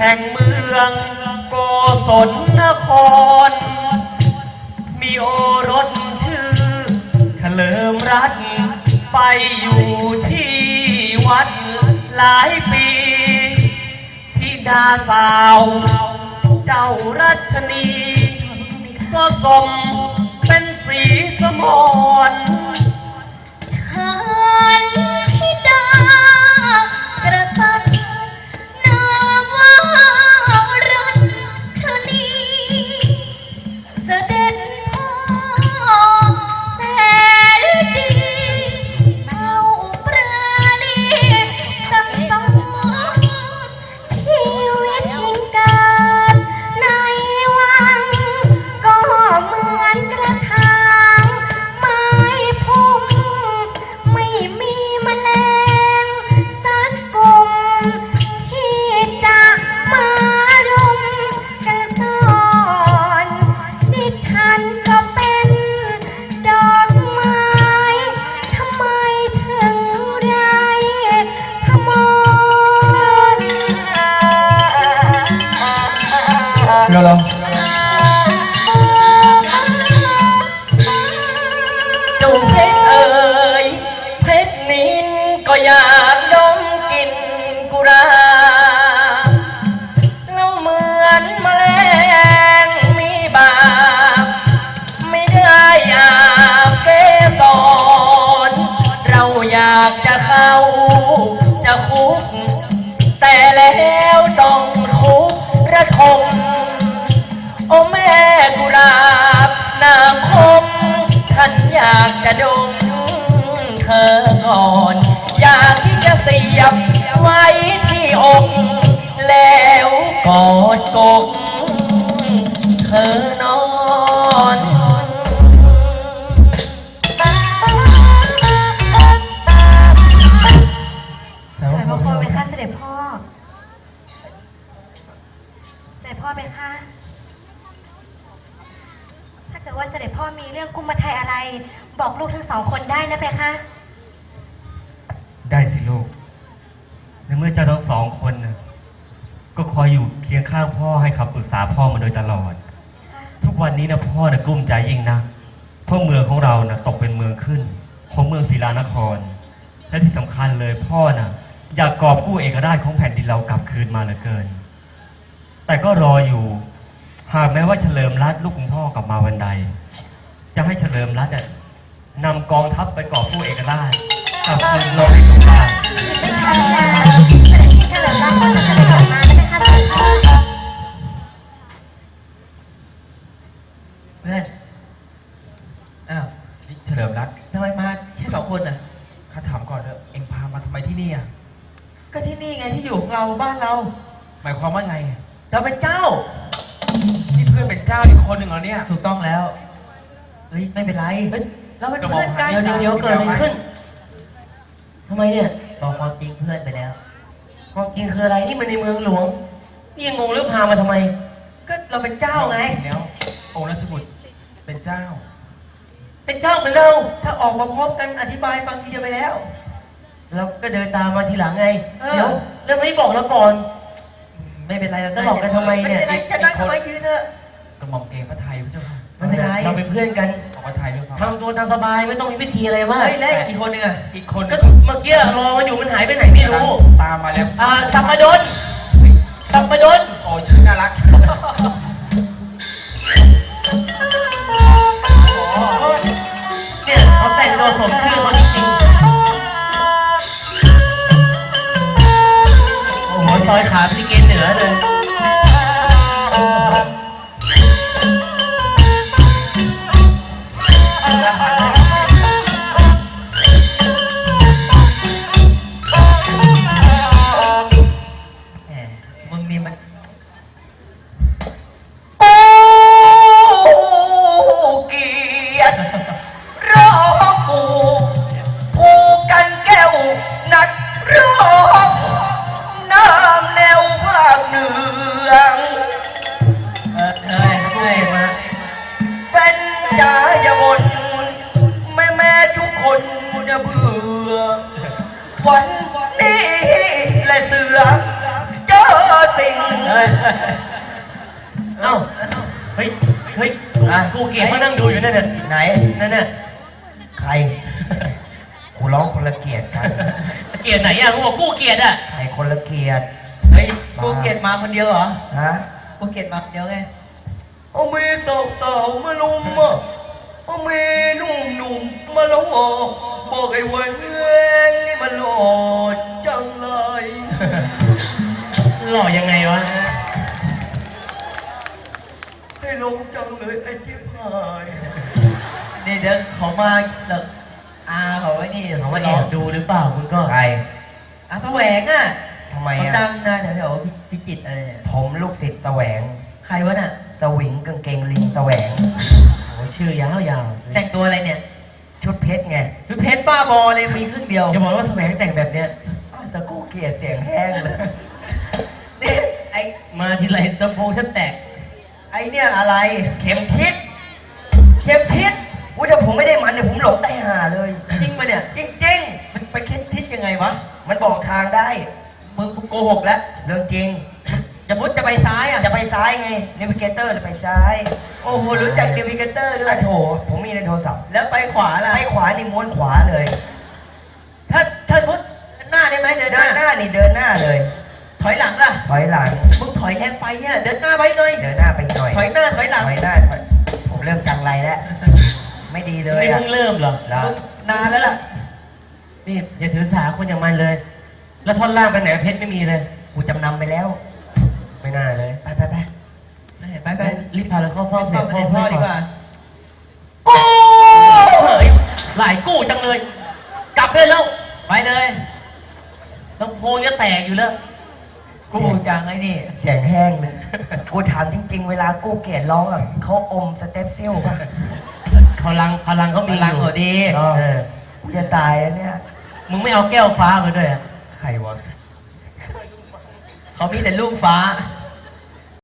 แห่งเมืองโกศลนคร มีโอรสชื่อ เฉลิมรัตน์ไปอยู่ที่วัดหลายปีที่ดาสาว เจ้ารัชนี ก็สมเป็นสีสมร เดี๋ยวเราเจ้าเพชรเอ่ยเพชรนินก็อยากดมกลินกุราแล้วเหมือนแมลงมีบาปไม่ได้อาบเกสรเราอยากจะเข้าจะคุก แต่แล้วต้องคุกระทม อยากจะดมเธอก่อน อยากที่จะเสียบไว้ที่อกแล้วกอดกกเธอนอนแต่ถวาอยพมาอคไม่นไปเอาค่ะเสด็จพ่อ เสด็จพ่อไปค่ะถ้า ว่าเสด็จพ่อมีเรื่องกุ้งมาไทยอะไร บอกลูกทั้งสองคนได้นะเพคะ ได้สิลูก ในเมื่อเจ้าทั้งสองคนน่ะก็คอยอยู่เคียงข้างพ่อให้คำปรึกษาพ่อมาโดยตลอด ทุกวันนี้นะพ่อนะกลุ้มใจยิ่งนะเพราะเมืองของเรานะตกเป็นเมืองขึ้น ของเมืองศิลานคร และที่สำคัญเลยพ่อนะ่ะอยากกอบกู้เอกราชของแผ่นดินเรากลับคืนมาเหลือเกิน แต่ก็รออยู่ หากแม้ว่าเฉลิมรัตน์ลูกของพ่อกลับมาวันใด จะให้เฉลิมรัตน์น่ะนำกองทัพไปกอบกู้เอกราชกลับคืนโลกให้ถูกได้ไม่ใช่แล้วเสด็จพี่เฉลิมรัตน์ก็จะเสด็จกลับมานะเพคะเสด็จพ่อเพื่อนอ้าวนี่เฉลิมรัตน์ทำไมมาแค่สองคนน่ะข้าถามก่อนเถอะเอ็งพามาทำไมที่นี่อะก็ที่นี่ไงที่อยู่ของเราบ้านเรา หมายความว่าไง เราเป็นเจ้า นี่เพื่อนเป็นเจ้าอีกคนหนึ่งเหรอเนี่ย ถูกต้องแล้วเฮ้ยไม่เป็นไรเราเป็นเพื่อนกันเดี๋ยวเดี๋ยวเดี๋ยวเกิดอะไรขึ้นทำไมเนี่ยบอกความจริงเพื่อนไปแล้ว ความจริงคืออะไรนี่มันในเมืองหลวงนี่ยังงงเรื่องพามาทำไม ก็เราเป็นเจ้าไง แล้วองค์ราชบุตรเป็นเจ้า เป็นเจ้าเหมือนเรา ถ้าออกมาพร้อมกันอธิบายฟังทีเดียวไปแล้ว เราก็เดินตามมาทีหลังไง เออ เดี๋ยวแล้วไม่บอกเราก่อน ไม่เป็นไรเราจะบอกกันทำไมเนี่ยไม่เป็นไรจะนั่งทำไมยืนเถอะ กระหม่อมเองพระไทยพระเจ้าค่ะไม่เป็นไร เราเป็นเพื่อนกันขอพระไทยด้วยครับ ทำตัวตามสบายไม่ต้องมีพิธีอะไรมากเฮ้ยแล้วอีกคนหนึงอะอีกคนก็เมื่อกี้รอมันอยู่มันหายไปไหนไม่รู้ ตามมาแล้วอ่าสัมปดนสัมปดนโอ้ชื่อน่ารัก เสือเจอสิ่งเอเอ้า เฮ้ย เฮ้ยกูอะ กูเกลียดเขานั่งดูอยู่นั่นน่ะไหน นั่นน่ะใคร กูร้องคนละเกียรติกัน เกลียดไหนอะกูบอกกูเกลียดอะ ใครคนละเกียรติเฮ้ยกูเกลียดมาคนเดียวเหรอ ฮะกูเกลียดมาคนเดียวไง เอามีสาวสาวๆมาลุมอะเอามีหนุ่มหนุ่มๆมาล้อบอกไอ้เว้ยนี่มันหล่อจังเลย หล่อยังไงวะ ให้ลงจังเลยไอ้จิ๊บหายนี่เดี๋ยวเขามาเลิกอาเขาไว้นี่เขามาแอบดูหรือเปล่าคุณก็ใครอาแสวงอะทำไมเขาอะ ดังนะแถวๆพิพิจิตรอะไรเนี่ยผมลูกศิษย์แสวง ใครวะน่ะ สวิงกางเกงลิงแสวง โอ้ยชื่อยาวๆแต่งตัวอะไรเนี่ยชุดเพชรไงคือเพชรบ้าบอเลยมีครึ่งเดียวจะบอกว่าแสวงแต่งแบบเนี้ย อ้าวสกูเกียร์เสียงแห้งเลย นี่ไอมาทีไรลำโพงฉันแตก ไอเนี่ยอะไร เข็มทิศเข็มทิศอุ้ยถ้าผมไม่ได้มันเนี่ยผมหลงใต้หาเลย จริงปะเนี่ยจริงมันไปเข็มทิศยังไงวะๆมันบอกทางได้มึงโกหกแล้วเรื่องจริงจะมุดจะไปซ้ายอะ จะไปซ้ายไงน a วิเกเตอร์จะไปซ้าย โอ้โห รู้จักเดวิเกเตอร์ด้วอะยโถ ผมมีในโทรศัพท์ แล้วไปขวาล่ะ ไปขวานี่ม้วนขวาเลย ถ้าถ้ามุดหน้าได้ไหมเดินหเดินหน้าน้านี่เดินหน้าเลย ถอยหลังล่ะ ถอยหลัง มึงถอยแรงไปอะเดินหน้าไว้หน่อย เดินหน้าไปหน่ อยถอยหน้าถอยหลังถอยหน้าถอยผมเริ่มจังไรแล้ว ไม่ดีเลยนี่อะเพิ่งเริ่มเหรอแล้วมึงนานแล้วล่ะ นี่อย่าถือสาคนอย่างมันเลย แล้วท่อนล่างไปไหนเพชรไม่มีเลย กูจำนำไปแล้ว ไม่น่าเลยไปไปไปไปไปงั้นรีบพาเราเข้าเฝ้าเสีเฝ้ายงเสด็จพ่อพ่อดีกว่าโอ้เฮ้ยหลายกู้จังเลย กลับเลยแล้วไปเลยลำโพงจะแตกอยู่แล้ว กูจังไอ้นี่ เสียงแห้งเลย กูถามจริงๆ เวลากูเกลียดร้องอะเขาอมสเต็ปซิลป่ะพลังพลังเขาพมีลังอยู่เขาดีเออเออกูจะตายแล้วเนี่ย มึงไม่เอาแก้วฟ้ามาด้วยอะใครวะเขามีแต่ลูกฟ้า